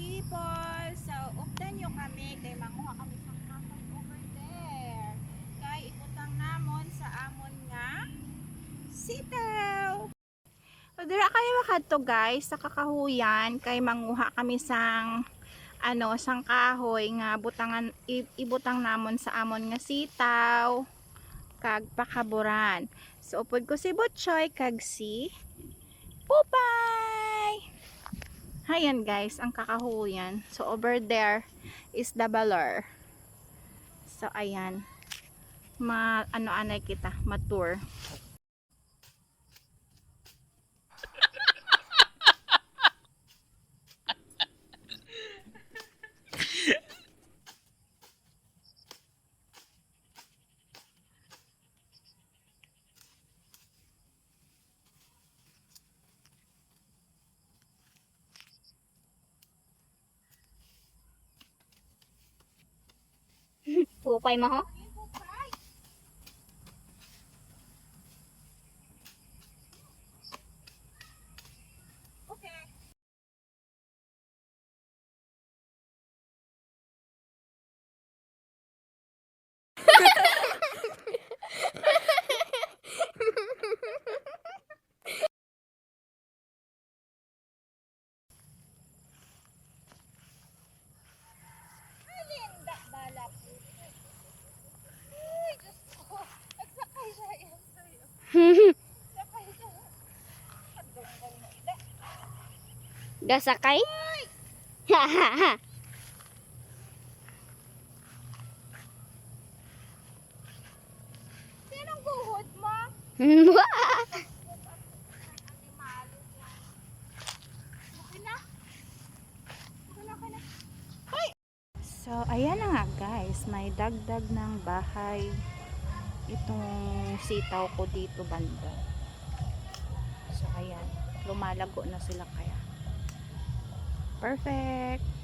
people! So, updan nyo kami kay manguha kami sa kahoy over there. Kay ikutang namon sa amon nga sitaw. So, kayo makadto guys sa kakahuyan kay manguha kami sang ano sang kahoy nga butangan ibutang namon sa amon nga sitaw kag pakaburan. So upod ko si Butchoy kag si Pupay. Ayan guys, ang kakahuyan. So over there is the baler. So ayan. Ma ano anay kita, matur. Pupay mo ho? Gasakay? Ha ha ha. Sinong guhod mo? So, ayan na nga guys. May dagdag ng bahay. Itong sitaw ko dito banda. So, ayan. Lumalago na sila kaya. Perfect.